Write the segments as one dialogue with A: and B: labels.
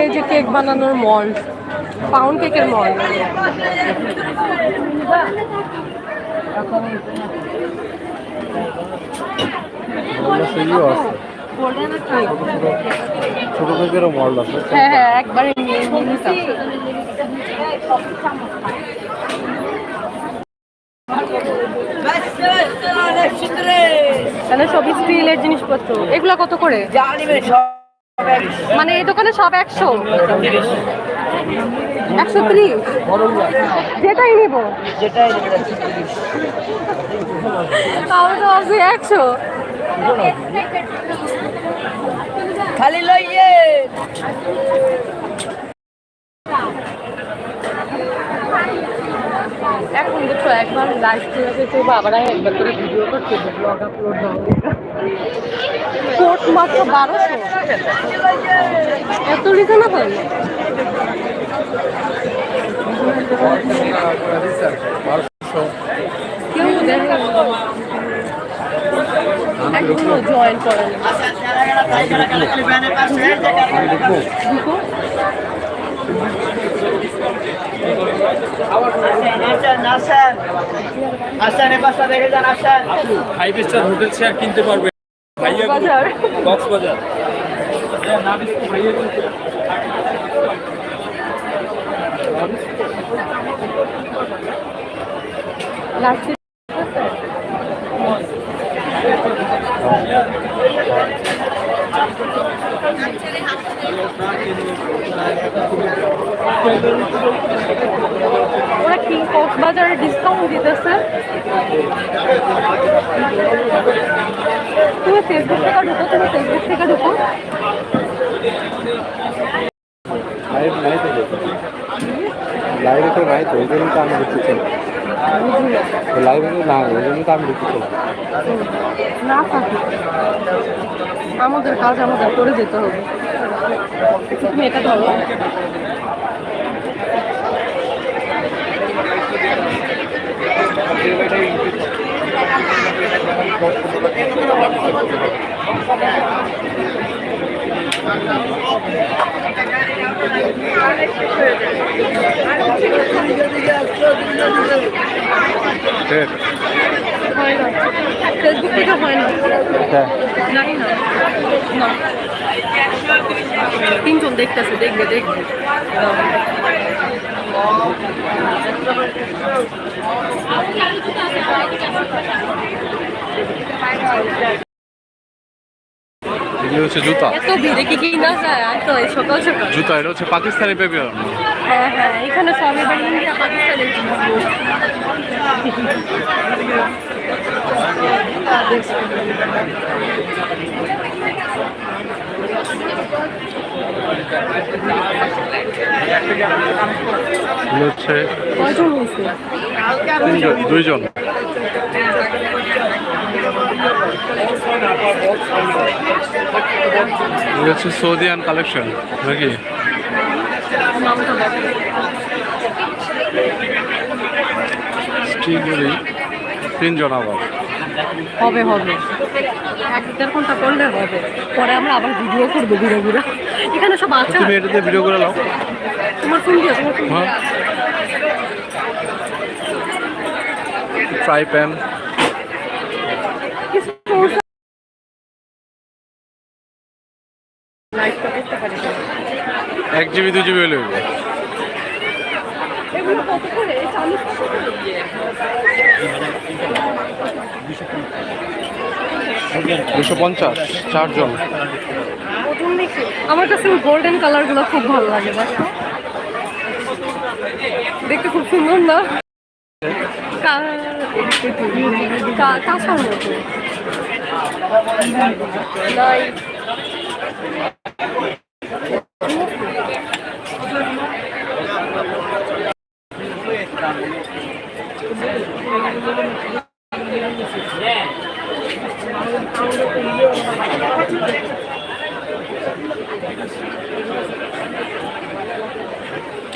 A: এই যে কেক বানানোর মল পাউন্ড কেকের মল।
B: ছোট থেকেরও মল আছে।
A: হ্যাঁ হ্যাঁ একবারে নিয়ে নিয়ে নিতাম। তাহলে সব স্টিলের জিনিসপত্র। এগুলা কত করে? মানে এই দোকানে সব একশো। একশো ত্রিশ? যেটাই নিব। তাহলে তো আছে একশো।
C: খালি লইয়ে
A: এখন দেখো একবার লাইভ করে পেতে আবার একবার করে ভিডিও করতে ব্লগ আপলোড দাও কোট মাত্র বারোশো। এত রিজনেবল
B: বারোশো
A: কেউ দেখে এখনও জয়েন করেন দুটো
D: ফাইভ স্টার হোটেল চেয়ার কিনতে পারবে ভাইয়া
A: বাজার
D: কক্সবাজার
A: লাস্টে ওরা কি কক্সবাজারে ডিসকাউন্ট দিতেছে? তুমি ফেসবুক থেকে ঢুকো তুমি ফেসবুক থেকে ঢুকো।
B: লাইভ তো নাই তো ওই জন্য তো আমি চাই লাইভে তো না ওই জন্য তো আমি চাই
A: না থাকি আমাদের কাজ আমাদের করে যেতে হবে। এটা ধরো
B: ঠিক
A: হয় না ফেসবুক থেকে হয় না
B: হ্যাঁ
A: জানি না না তিনজন দেখতেছে দেখবে দেখবে।
B: এগুলো হচ্ছে জুতা।
A: এত ভিড়ে কি কিনা যায় আর তো সকাল সকাল।
B: জুতা এটা হচ্ছে পাকিস্তানি
A: হ্যাঁ হ্যাঁ এখানে জিনিস
B: হচ্ছে দুইজন। হচ্ছে সৌদিয়ান কালেকশন নাকি?
A: নামটা
B: তিনজন আবার।
A: হবে হবে। এক দেড় ঘণ্টা করলে হবে। পরে আমরা আবার ভিডিও করব ঘুরে ঘুরে। এখানে সব আছে?
B: তুমি এটাতে ভিডিও করে নাও।
A: তোমার ফোন দিয়ে তোমার ফোন
B: ফ্রাই প্যান। এক জিবি দু জিবি হলে।
A: এগুলো কত করে? চালিশ
B: দুশো পঞ্চাশ, চারজন।
A: আমার কাছে গোল্ডেন কালারগুলো খুব ভালো লাগে দেখতে খুব সুন্দর না? কাঁচার মতো।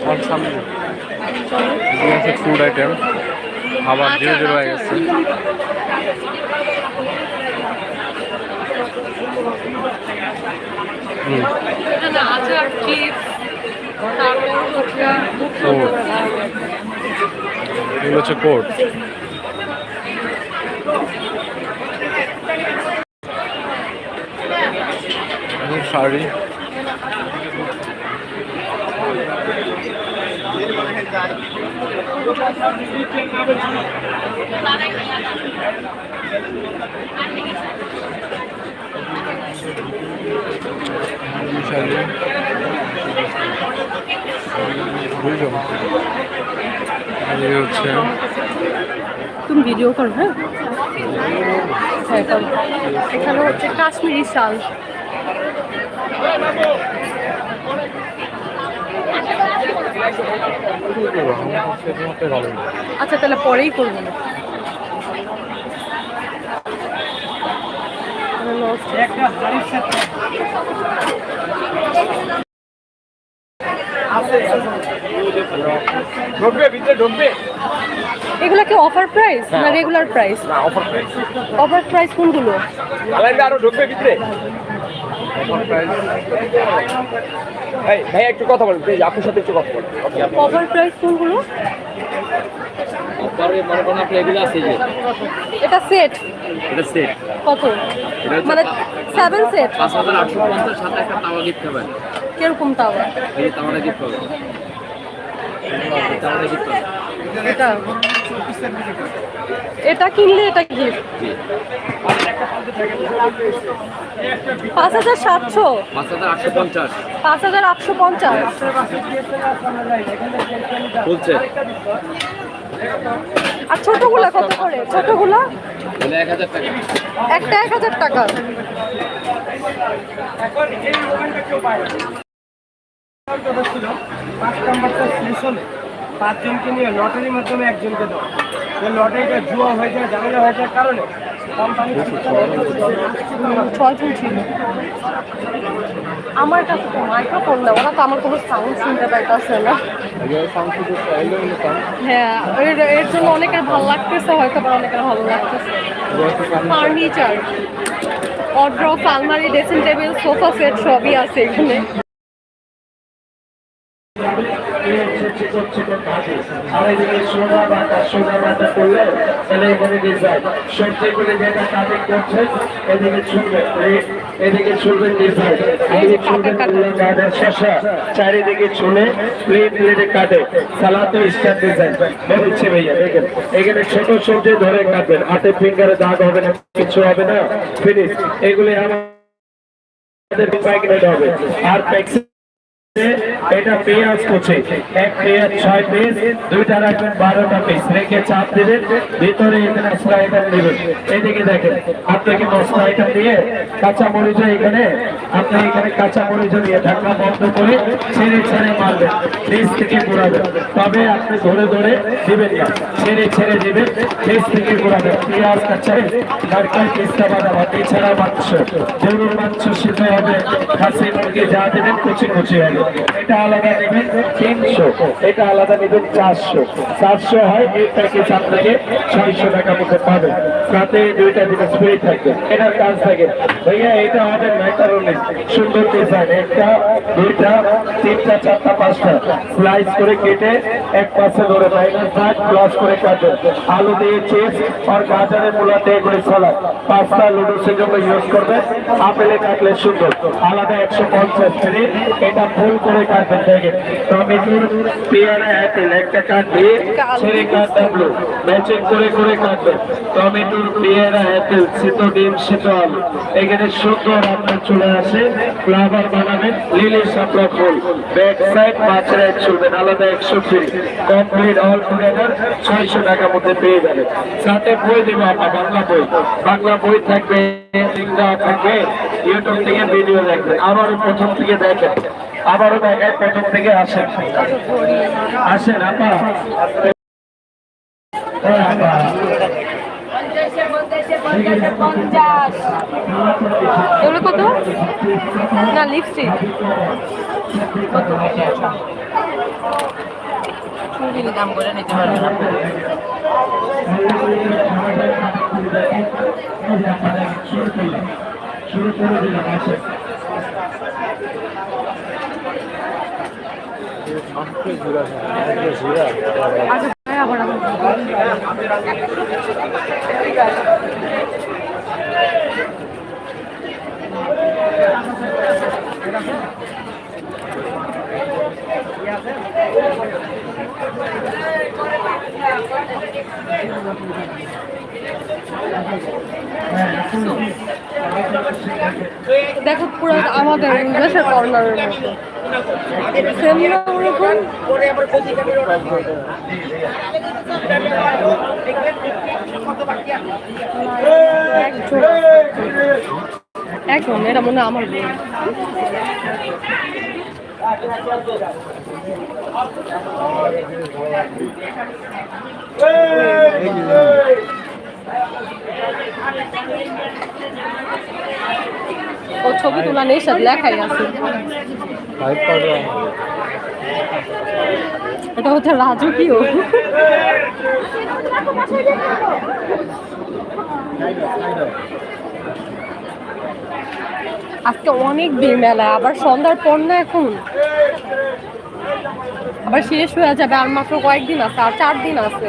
B: আর সামনে ফুড আইটেম খাবার জিরো জিরো হয়ে গেছে। হুম।
A: এখানে আচার হচ্ছে
B: ও। এগুলো হচ্ছে কোট শাড়ি শাড়ি বুঝলো এই হচ্ছে
A: তুমি ভিডিও করো হ্যাঁ এখানে হচ্ছে কাশ্মীরি শাল
B: ভালো
A: আচ্ছা তাহলে পরেই করব। না এগুলো কি অফার প্রাইস না regular price
C: offer price
A: offer price কোনগুলো?
C: আরও ঢুকবে ভিতরে? ভাই একটু কথা বলুন প্লিজ আপনার সাথে একটু কথা বলুন।
A: অফার প্রাইস কোনগুলো?
D: পরে মনে করেন আপনি এগুলো আছে যে।
A: এটা সেট
D: এটা সেট
A: কত? মানে সেভেন সেট
D: পাঁচ হাজার আটশো পঞ্চাশ সাথে একটা তাওয়া গিফট পাবেন
A: কীরকম তাওয়া?
D: এই তাওয়াটা গিফট তাওয়াটা পাবেন
A: এটা? এটা কিনলে এটা গিফট পাঁচ হাজার সাতশো।
D: পাঁচ হাজার আটশো পঞ্চাশ।
A: পাঁচ হাজার আটশো পঞ্চাশ।
D: বলছে
A: আর ছোটগুলা কত করে? ছোটগুলা? একটা এক হাজার টাকা।
C: পাঁচ নাম্বারটা শেষ হলে পাঁচজনকে নিয়ে লটারির মাধ্যমে একজনকে দাও। যে লটারিটা জুয়া হয়ে যায় ঝামেলা হয়ে যাওয়ার কারণে
A: ছয়জন ছিল আমার কাছে তো মাইক্রোফোন না ওরা তো আমার কোনো সাউন্ড শুনতে পাইতেছে না। হ্যাঁ এর জন্য অনেকের ভালো লাগতেছে, হয়তো বা অনেকের ভালো লাগতেছে। ফার্নিচার অড্রফ আলমারি ড্রেসিং টেবিল সোফা সেট সবই আছে এখানে।
E: আর এদিকে সোনা বাটা সোনা বাটা করলে তাহলে এখানে যেটা কাটিং করছে এদিকে ছুটবে এদিকে ছুটবে এদিকে ছুটবে শশা চারিদিকে ছুলে প্লেট প্লেটে কাটে সালাতো স্টার ডিজাইন বলছে ভাইয়া দেখেন। এখানে ছোট সবজি ধরে কাটবেন হাতে ফিঙ্গারে দাগ হবে না কিছু হবে না। ফিনিশ এগুলি আমাদের হবে। আর প্যাকেট এটা পেঁয়াজ কুচি। এক পেঁয়াজ, ছয় পিস দুইটা রাখবেন, বারোটা পিস রেখে চাপ দিবেন, ভিতরে এখানে মশলা আইটেম দিবেন। এদিকে দেখেন আপনাকে মশলা আইটেম দিয়ে কাঁচা মরিচ এখানে, আপনি এখানে কাঁচা মরিচ দিয়ে ঢাকা বন্ধ করে ছেড়ে ছেড়ে মারবেন, নিচ থেকে ঘোরাবেন। তবে আপনি ধরে ধরে দিবেন না, ছেড়ে ছেড়ে দিবেন, নিচ থেকে ঘোরাবেন। পেঁয়াজ কাঁচা, নারকেল পিস্তা বাদাম এছাড়া মাংস, গরুর মাংস সিদ্ধ হবে। খাসি মুরগি যা দেবেন কুচি কুচি হবে। এটা আলাদা নেবেন তিনশো। এটা আলাদা নেবেন চারশো। চারশো হয় এই প্যাকেজ আপনাকে ছয়শো টাকা মতো পাবেন সাথে দুইটা দিনে স্প্রে থাকবে। এটার কাজ থাকে। ভাইয়া, এটা হবে ম্যাকারনি সুন্দর ডিজাইন একটা, দুইটা, তিনটা, চারটা, পাঁচটা। স্লাইস করে কেটে এক পাশে ধরে মাইনাস ভাগ প্লাস করে কাটবেন আলু দিয়ে চিপস আর মূলা দিয়ে করে সালাদ পাস্তা লুডুসের জন্য ইউজ করবেন আপেলে কাটলে সুন্দর। আলাদা একশো পঞ্চাশ এটা ফুল
F: সুন্দর করে কাটবেন দেখেন টমেটোর পেয়ারা অ্যাপেল একটা কাটবে ছেড়ে কাটবে ম্যাচিং করে করে কাটবেন টমেটোর পেয়ারা অ্যাপেল শীত ডিম শীত আলু। এখানে সুন্দর আপনার চলে আসে। ফ্লাভার বানাবেন লিলি সাপলা ফুল। ব্যাক সাইড মাছের এক চলবেন আলাদা একশো ফ্রি কমপ্লিট অল টুগেদার। ছয়শো টাকার মধ্যে পেয়ে যাবেন। সাথে বই দেবো আপনার বাংলা বই। বাংলা বই থাকবে লিঙ্ক দেওয়া থাকবে। ইউটিউব থেকে ভিডিও দেখবেন। আবারও প্রথম থেকে দেখেন। আবারও দেখায় প্রথম থেকে আসেন। আসেন আপা
A: এগুলো কত? না লিপস্টিক
E: দাম করে নিতে।
F: শুরু করে দিলাম আসেন
A: আচ্ছা ভাই আবার আবার দেখো পুরো আমাদের দেশের কর্নারের মতো। সেম না ওরকম? একদম একদম এটা মনে আমার বই ও ছবি তোলা নেই সাথে লেখাই আছে। এটা হচ্ছে রাজকীয়। আজকে অনেক দিন মেলা আবার সন্ধ্যার পর না এখন। আবার শেষ হয়ে যাবে, আর মাত্র কয়েকদিন আছে, আর চার দিন আছে।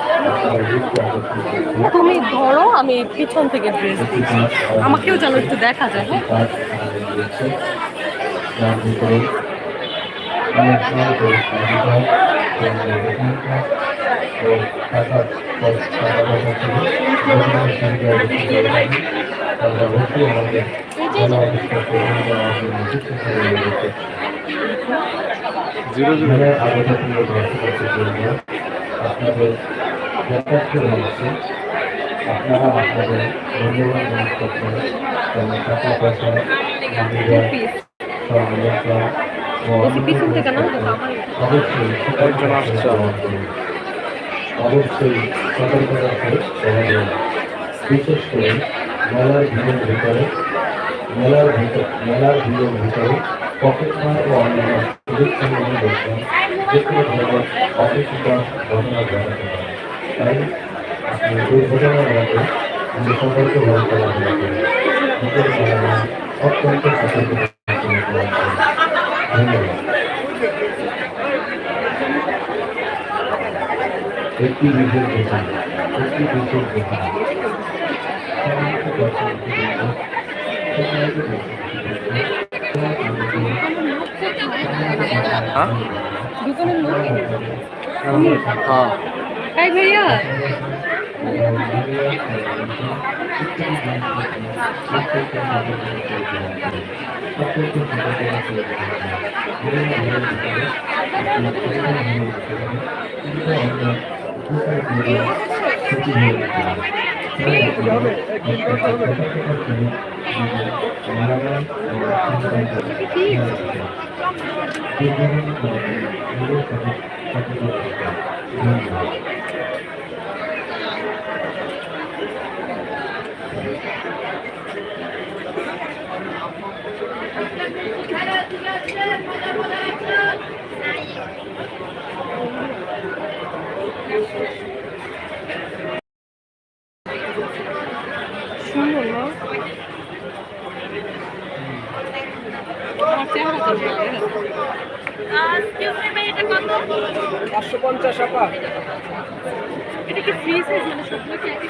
A: তুমি ধরো আমি পিছন থেকে ড্রেস
F: কাজ
A: আমাকেও যেন একটু দেখা যায় হ্যাঁ?
F: কাজ আমাদের রয়েছে। ভিতরে বিভাগ, কেন্দ্রীয় বেতন কাজ ও টাকা পয়সা পারি। অবশ্যই প্রধান আমাদের নিযুক্ত করে রয়েছে।
G: জিরো জিরো
F: এখানে আগত প্রিয় দর্শকদের জন্য আপনাদের যথার্থ রয়েছে আপনারা আপনাদের মূল্যবান জিনিসপত্র যেমন টাকা পয়সা মানিব্যাগ,
A: পিস
F: স্বর্ণালঙ্কার ও
A: বলছি পিছন
F: অন্যান্য
A: থেকে না
F: জিনিসপত্র
A: আমার
F: অবশ্যই
G: একজন আসছে আমার।
F: অবশ্যই সতর্কতা করে দেখা যায় বিশেষ করে মেলার ভিড়ের ভিতরে মেলার ভিতর মেলার ভিড়ের ভিতরে পকেট মার ও অন্যান্য সুযোগসম্পন্ন লোকজন যে কোনো ধরনের অপ্রীতিকর ঘটনা ঘটাতে পারে তাই আপনি দুর্ঘটনার মধ্যে নিজে সতর্ক হয়ে চলাফেরা করুন নিজের চালানো অত্যন্ত সতর্ক ধন্যবাদ একটি বিশেষ ঘোষণা একটি বিশেষ ঘোষণা সম্মানিত দর্শকবৃন্দ, সম্মানিত
G: হ্যাঁ
A: দুজনের লোক
G: হ্যাঁ
A: এই ভাইয়া
F: ধন্যবাদ
A: সুন্দর না
C: পাঁচশো পঞ্চাশ টাকা
A: এটা কি ফ্রি সাইজ মানে সবগুলো কি একই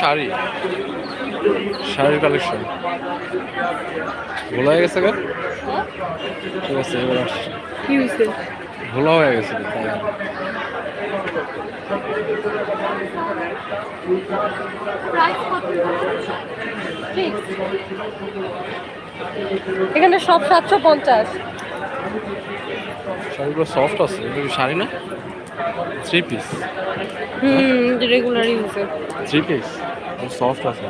B: শাড়ি। শাড়ির কালেকশন ভোলা হয়ে গেছে গা? ঠিক আছে এবার আসছে। ভোলা হয়ে গেছে
A: এখানে সব সাতশো পঞ্চাশ।
B: শাড়িগুলো সফট আছে শাড়ি না? থ্রি পিস
A: হুম রেগুলার ইউজে
B: থ্রি পিস সফট আছে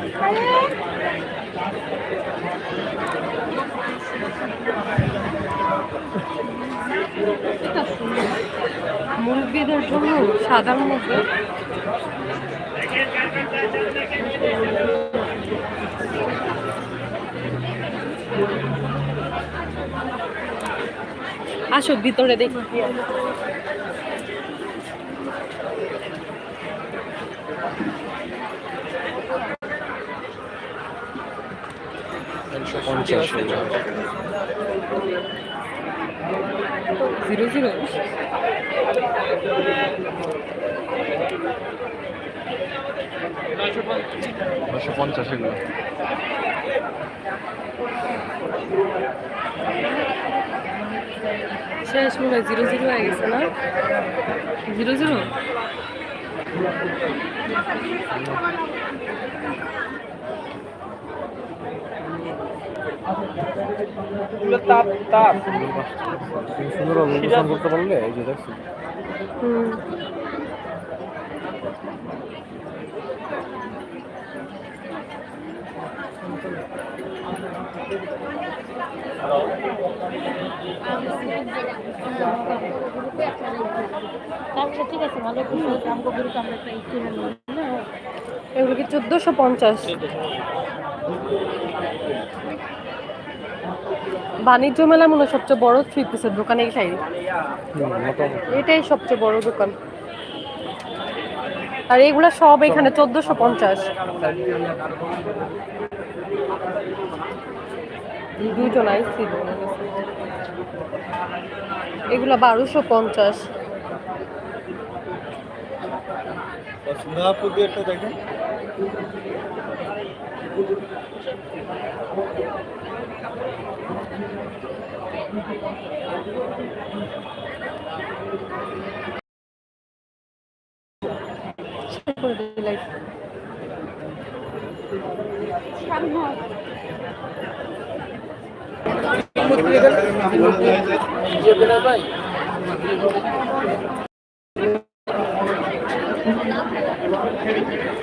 A: মুরব্বীদের জন্য মধ্যে আসো ভিতরে দেখি কি আছে।
B: একশো পঞ্চাশ
A: জিরো জিরো
B: নশো পঞ্চাশ এগুলো।
A: শেষ মনে হয় জিরো জিরো হয়ে গেছে না? জিরো জিরো
C: এগুলো তাপ তাপ।
B: সুন্দর করতে পারলে এই যে দেখছি।
A: এগুলো কি চোদ্দোশো পঞ্চাশ? বাণিজ্য মেলা মনে সবচেয়ে বড় থ্রি পিসের দোকান এইটাই এটাই সবচেয়ে বড় দোকান। আর এগুলা সব এখানে চোদ্দোশো পঞ্চাশ। দুজন আইসছিল এগুলা বারোশো পঞ্চাশ।
D: দেখেন।
A: করে